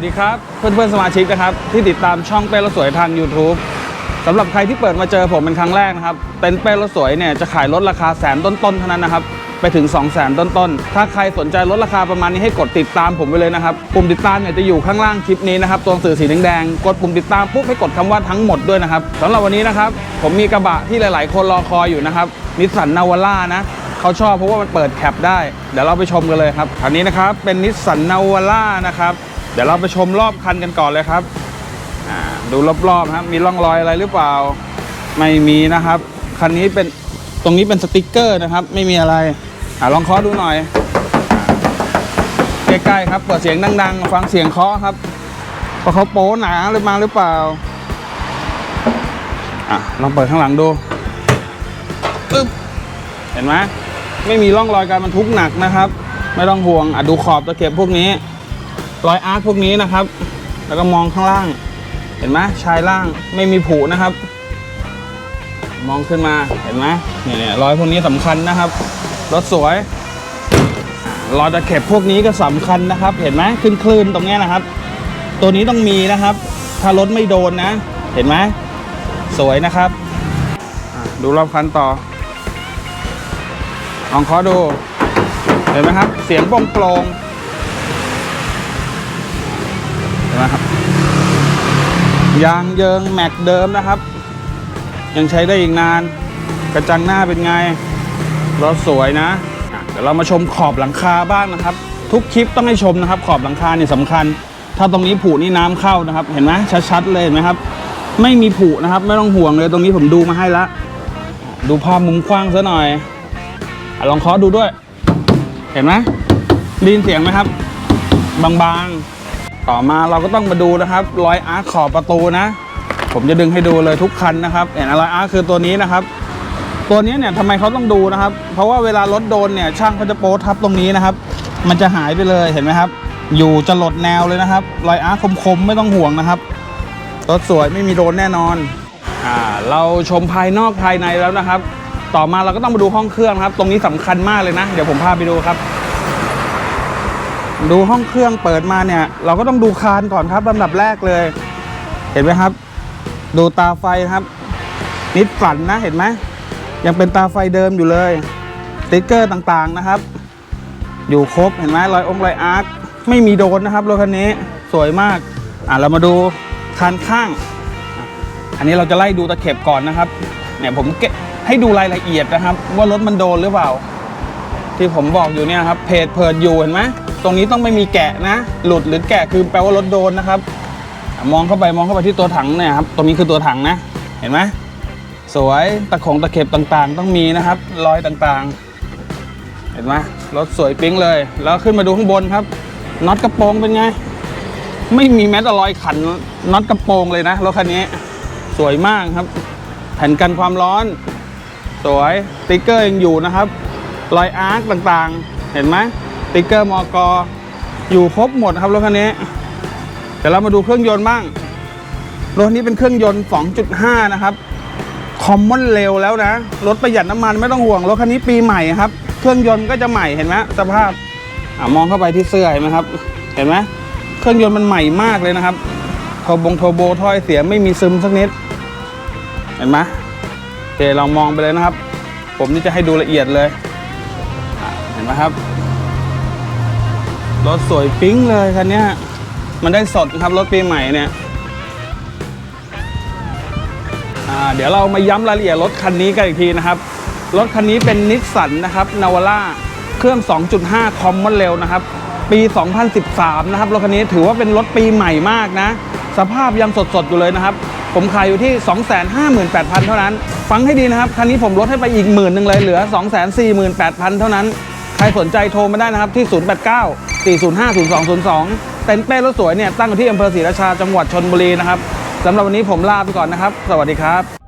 วัสดีครับ เพื่อนๆสมาชิกนะครับ ที่ติดตามช่องเป้รถสวยทาง YouTube สำหรับใครที่เปิดมาเจอผมเป็นครั้งแรกนะครับ เต็นท์เป้รถสวยเนี่ยจะขายรถราคาแสนต้นๆเท่านั้นนะครับไปถึง 2 0 0แสนต้นๆ ถ้าใครสนใจลดราคาประมาณนี้ให้กดติดตามผมไปเลยนะครับ ปุ่มติดตามเนี่ยจะอยู่ข้างล่างคลิปนี้นะครับ ตัวสื่อสีแดงๆ กดปุ่มติดตามปุ๊บให้กดคำว่าทั้งหมดด้วยนะครับสำหรับวันนี้นะครับ ผมมีกระบะที่หลายๆ คนรอคอยอยู่นะครับนิสสันนาวาร่านะเขาชอบเพราะว่ามันเปิดแคปได้ เดี๋ยวเราไปชมกันเลยครับ อันนี้นะครับเป็นนิสสันนาวาร่านะครับ เดี๋ยวเราไปชมรอบคันกันก่อนเลยครับอ่าดูรอบๆนะครับมีร่องรอยอะไรหรือเปล่า ไม่มีนะครับ คันนี้เป็นตรงนี้เป็นสติกเกอร์นะครับ ไม่มีอะไรอ่าลองเคาะดูหน่อย ใกล้ๆครับ เปิดเสียงดัง ๆ ฟังเสียงเคาะครับว่าเขาโป๊หนาหรือมาหรือเปล่าอะลองเปิดข้างหลังดูปึ๊บเห็นไหมไม่มีร่องรอยการบรรทุกหนักนะครับ ไม่ต้องห่วงอะดูขอบตะเข็บพวกนี้ รอยอาร์คพวกนี้นะครับ แล้วก็มองข้างล่าง เห็นไหมชายล่างไม่มีผุนะครับ มองขึ้นมาเห็นไหมเนี่ยรอยพวกนี้สำคัญนะครับรถสวยรอยตะเข็บพวกนี้ก็สำคัญนะครับ เห็นไหมขึ้นคลื่นๆตรงนี้นะครับ ตัวนี้ต้องมีนะครับ ถ้ารถไม่โดนนะ เห็นไหมสวยนะครับดูรอบคันต่อลองเคาะดู เห็นไหมครับ เสียงโปร่งโปร่งๆเห็ นไหมครับยางเยิงแม็กเดิมนะครับ ยังใช้ได้อีกนาน กระจังหน้าเป็นไงรถสวยนะเดี๋ยวเรามาชมขอบหลังคาบ้างนะครับ ทุกคลิปต้องให้ชมนะครับ ขอบหลังคาเนี่ยสำคัญ ถ้าตรงนี้ผุนี่น้ำเข้านะครับ เห็นไหมชัดๆเลยเห็นไหมครับ ไม่มีผุนะครับ ไม่ต้องห่วงเลยตรงนี้ผมดูมาให้ละดูภาพมุมกว้างซะหน่อยอลองเคาะดูด้วย เห็นไหมไดยินเสียงไหมครับ บางๆ ต่อมาเราก็ต้องมาดูนะครับรอยอาร์คขอบประตูนะ ผมจะดึงให้ดูเลยทุกคันนะครับเห็นอะไรอาร์คคือตัวนี้นะครับ ตัวนี้เนี่ยทำไมเขาต้องดูนะครับ เพราะว่าเวลารถโดนเนี่ยช่างเขาจะโป๊ทับตรงนี้นะครับ มันจะหายไปเลยเห็นไหมครับ อยู่จะหลดแนวเลยนะครับ รอยอาร์คคมๆไม่ต้องห่วงนะครับรถสวยไม่มีโดนแน่นอนอ่าเราชมภายนอกภายในแล้วนะครับ ต่อมาเราก็ต้องมาดูห้องเครื่องครับ ตรงนี้สำคัญมากเลยนะ เดี๋ยวผมพาไปดูครับ ดูห้องเครื่องเปิดมาเนี่ย เราก็ต้องดูคานก่อนครับลำดับแรกเลย เห็นไหมครับ ดูตาไฟครับ นิดฝันนะเห็นไหมยังเป็นตาไฟเดิมอยู่เลยสติ๊กเกอร์ต่างๆนะครับ อยู่ครบเห็นไหมรอยองค์รอยอาร์คไม่มีโดนนะครับรถคันนี้สวยมากอะเรามาดูคานข้าง อันนี้เราจะไล่ดูตะเข็บก่อนนะครับ เนี่ยผมเก็บให้ดูรายละเอียดนะครับ ว่ารถมันโดนหรือเปล่า ที่ผมบอกอยู่เนี่ยครับเพจเพิดอยู่เห็นไหม ตรงนี้ต้องไม่มีแกะนะ หลุดหรือแกะคือแปลว่ารถโดนนะครับ มองเข้าไปมองเข้าไปที่ตัวถังเนี่ยครับตรงนี้คือตัวถังนะ เห็นไหมสวยตะขงตะเข็บต่างๆ ต้องมีนะครับ รอยต่างๆ เห็นไหมรถสวยปิ๊งเลย แล้วขึ้นมาดูข้างบนครับน็อตกระโปรงเป็นไง ไม่มีแม้แต่รอยขันน็อตกระโปรงเลยนะรถคันนี้สวยมากครับ แผ่นกันความร้อน สวยติ๊กเกอร์ยังอยู่นะครับ รอยอาร์คต่างๆ เห็นไหม ติ๊กเกอร์มอกออยู่ครบหมดครับรถคันนี้ เดี๋ยวเรามาดูเครื่องยนต์บ้าง รถนี้เป็นเครื่องยนต์ 2.5 นะครับ คอมมอนเร็วแล้วนะ รถประหยัดน้ำมันไม่ต้องห่วง รถคันนี้ปีใหม่ครับ เครื่องยนต์ก็จะใหม่เห็นไหมสภาพอมองเข้าไปที่เสื้อเห็นไหมครับ เห็นไหมเครื่องยนต์มันใหม่มากเลยนะครับโทบงโทโบถ้อยเสียไม่มีซึมสักนิด เห็นไหมโอเคลองมองไปเลยนะครับ ผมนี่จะให้ดูละเอียดเลย เห็นไหมครับ รถสวยปิ๊งเลยคันนี้มันได้สดครับรถปีใหม่เนี่ยอ่าเดี๋ยวเรามาย้ำรายละเอียดรถคันนี้กันอีกทีนะครับ รถคันนี้เป็นนิสสันนะครับนาวาร่าเครื่อง 2.5 คอมมอนเร็วนะครับ ปี 2013 นะครับรถคันนี้ถือว่าเป็นรถปีใหม่มากนะ สภาพยังสดๆอยู่เลยนะครับ ผมขายอยู่ที่ 258,000 เท่านั้น ฟังให้ดีนะครับ คันนี้ผมลดให้ไปอีกหมื่นหนึ่งเลยเหลือ 248,000 เท่านั้น ใครสนใจโทรมาได้นะครับที่ 089 405 0202 เต็นท์เป้รถสวยเนี่ยตั้งอยู่ที่อำเภอศรีราชาจังหวัดชนบุรีนะครับสำหรับวันนี้ผมลาไปก่อนนะครับ สวัสดีครับ